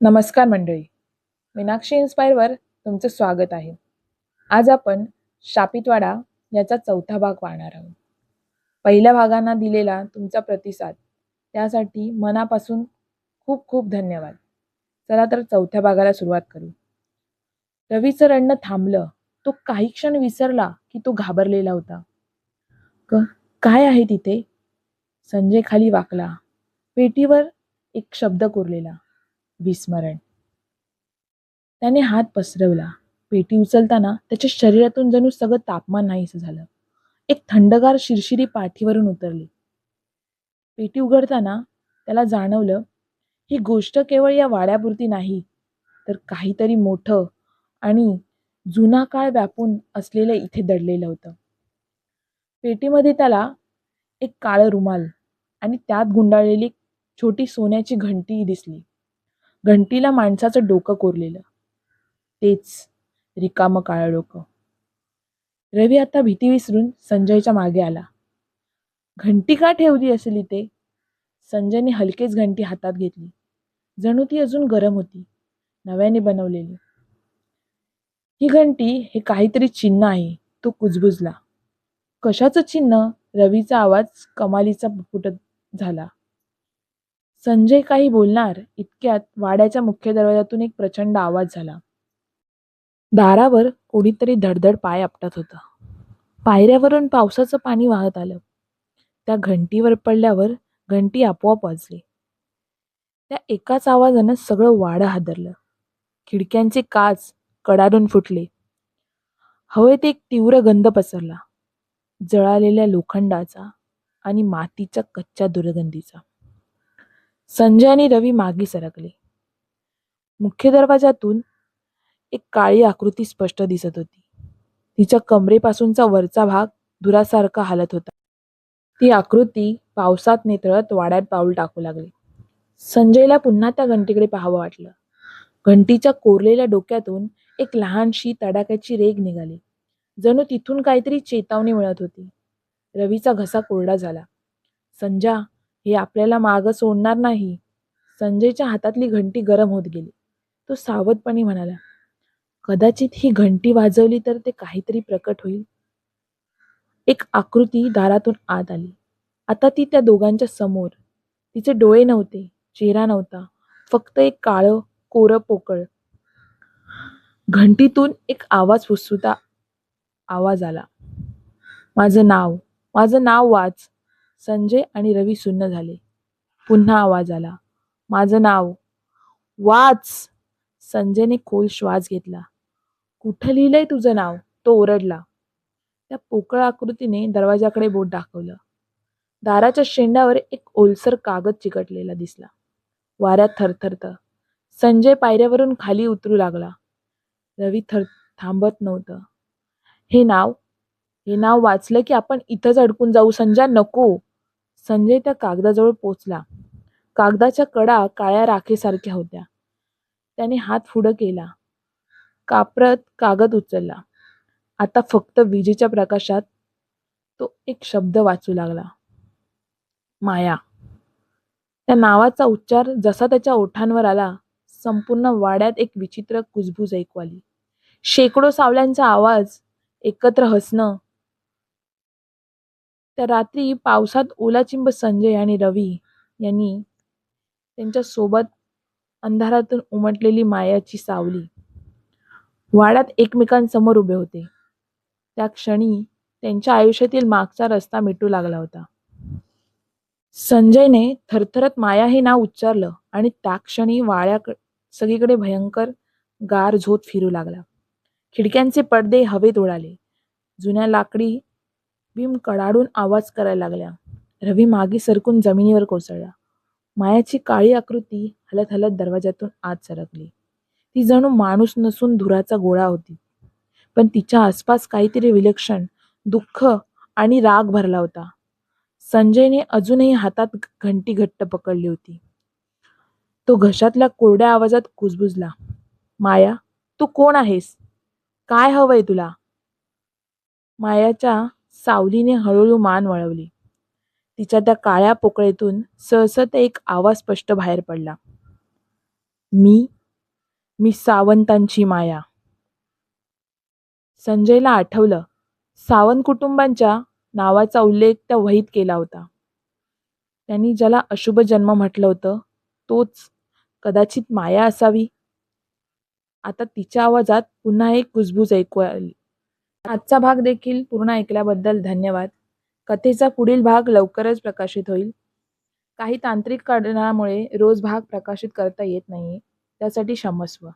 नमस्कार मंडळी. मीनाक्षी इन्स्पायरवर तुमचं स्वागत आहे. आज आपण शापितवाडा याचा चौथा भाग पाहणार आहोत. पहिल्या भागांना दिलेला तुमचा प्रतिसाद त्यासाठी मनापासून खूप खूप धन्यवाद. चला तर चौथ्या भागाला सुरुवात करू. रवीचं रडणं थांबलं. तो काही क्षण विसरला की तो घाबरलेला होता. क काय आहे तिथे? संजय खाली वाकला. पेटीवर एक शब्द कोरलेला. विस्मरण. त्याने हात पसरवला. पेटी उचलताना त्याच्या शरीरातून जणू सगळं तापमान नाहीसं झालं. एक थंडगार शिरशिरी पाठीवरून उतरली. पेटी उघडताना त्याला जाणवलं ही गोष्ट केवळ या वाड्यापुरती नाही तर काहीतरी मोठं आणि जुना काळ व्यापून असलेलं इथे दडलेलं होतं. पेटीमध्ये त्याला एक काळं रुमाल आणि त्यात गुंडाळलेली छोटी सोन्याची घंटी दिसली. घंटीला माणसाचं डोकं कोरलेलं. तेच रिकामं काळं डोकं. रवी आता भीती विसरून संजयच्या मागे आला. घंटी का ठेवली असेल इथे संजयने हलकेच घंटी हातात घेतली. जणू ती अजून गरम होती. नव्याने बनवलेली. ही घंटी हे काहीतरी चिन्ह आहे. तो कुजबुजला. कशाचं चिन्ह? रवीचा आवाज कमालीचा फुटत झाला. संजय काही बोलणार इतक्यात वाड्याच्या मुख्य दरवाजातून एक प्रचंड आवाज झाला. दारावर कोणीतरी धडधड पाय आपटत होता. पायऱ्यावरून पावसाचं पाणी वाहत आलं. त्या घंटीवर पडल्यावर घंटी आपोआप वाजली. त्या एकाच आवाजानं सगळं वाडं हादरलं. खिडक्यांचे काच कडाडून फुटले. हवेत एक तीव्र गंध पसरला. जळालेल्या लोखंडाचा आणि मातीच्या कच्च्या दुर्गंधीचा. संजय आणि रवी मागे सरकले. मुख्य दरवाजातून एक काळी आकृती स्पष्ट दिसत होती. तिच्या कमरेपासूनचा वरचा भाग धुरासारखा हालत होता. ती आकृती पावसात नेतळत वाड्यात पाऊल टाकू लागली. संजयला पुन्हा त्या घंटीकडे पाहावं वाटलं. घंटीच्या कोरलेल्या डोक्यातून एक लहानशी तडाख्याची रेग निघाली. जणू तिथून काहीतरी चेतावणी मिळत होती. रवीचा घसा कोरडा झाला. संजा हे आपल्याला मागं सोडणार नाही. संजयच्या हातातली घंटी गरम होत गेली. तो सावधपणे म्हणाला कदाचित ही घंटी वाजवली तर ते काहीतरी प्रकट होईल. एक आकृती दारातून आत आली. आता ती त्या दोघांच्या समोर. तिचे डोळे नव्हते चेहरा नव्हता. फक्त एक काळं कोरं पोकळ. घंटीतून एक आवाज फुसफुता आवाज आला. माझं नाव माझं नाव वाच. संजय आणि रवी सुन्न झाले. पुन्हा आवाज आला. माझं नाव. वाच. संजयने खोल श्वास घेतला. कुठं लिहिलंय तुझं नाव? तो ओरडला. त्या पोकळ आकृतीने दरवाजाकडे बोट दाखवलं. दाराच्या शेंड्यावर एक ओलसर कागद चिकटलेला दिसला. वाऱ्यात थरथरत. संजय पायऱ्यावरून खाली उतरू लागला. रवी थर थांबत नव्हतं. हे नाव? हे नाव वाचलं की आपण इथंच अडकून जाऊ संजय नको. संजय त्या कागदाजवळ पोचला. कागदाच्या कडा काळ्या राखेसारख्या होत्या. त्याने हात पुढं केला. कापरत कागद उचलला. आता फक्त विजेच्या प्रकाशात तो एक शब्द वाचू लागला. माया. त्या नावाचा उच्चार जसा त्याच्या ओठांवर आला संपूर्ण वाड्यात एक विचित्र कुजबूज ऐकू आली. शेकडो सावल्यांचा आवाज एकत्र हसणं त्या रात्री पावसात ओलाचिंब संजय आणि रवी यांनी त्यांच्यासोबत अंधारातून उमटलेली मायाची सावली. वाड्यात एकमेकांसमोर उभे होते. त्या क्षणी त्यांच्या आयुष्यातील मागचा रस्ता मिटू लागला होता. संजयने थरथरत माया हे नाव उच्चारलं आणि त्या क्षणी वाड्या सगळीकडे भयंकर गार झोत फिरू लागला. खिडक्यांचे पडदे हवेत उडाले जुन्या लाकडी भीम कडाडून आवाज करायला लागल्या. रवी मागे सरकून जमिनीवर कोसळला. मायाची काळी आकृती हलत हलत दरवाजातून आत सरकली. ती जणू माणूस नसून धुराचा गोळा होती. पण तिच्या आसपास काहीतरी विलक्षण दुःख आणि राग भरला होता. संजयने अजूनही हातात घंटी घट्ट पकडली होती. तो घशातल्या कोरड्या आवाजात कुजबुजला. माया तू कोण आहेस? काय हवंय तुला? मायाच्या सावलीने हळूहळू मान वळवली. तिच्या त्या काळ्या पोकळीतून सहसत एक आवाज स्पष्ट बाहेर पडला. मी मी सावंतांची माया. संजयला आठवलं सावंत कुटुंबांच्या नावाचा उल्लेख त्या वहीत केला होता. त्यांनी ज्याला अशुभ जन्म म्हटलं होतं तोच कदाचित माया असावी. आता तिच्या आवाजात पुन्हा एक कुजबूज ऐकू आली. आजचा भाग देखील पूर्ण ऐकल्याबद्दल धन्यवाद. कथेचा पुढील भाग लवकरच प्रकाशित होईल. काही तांत्रिक कारणामुळे रोज भाग प्रकाशित करता येत नाही त्यासाठी क्षमस्व.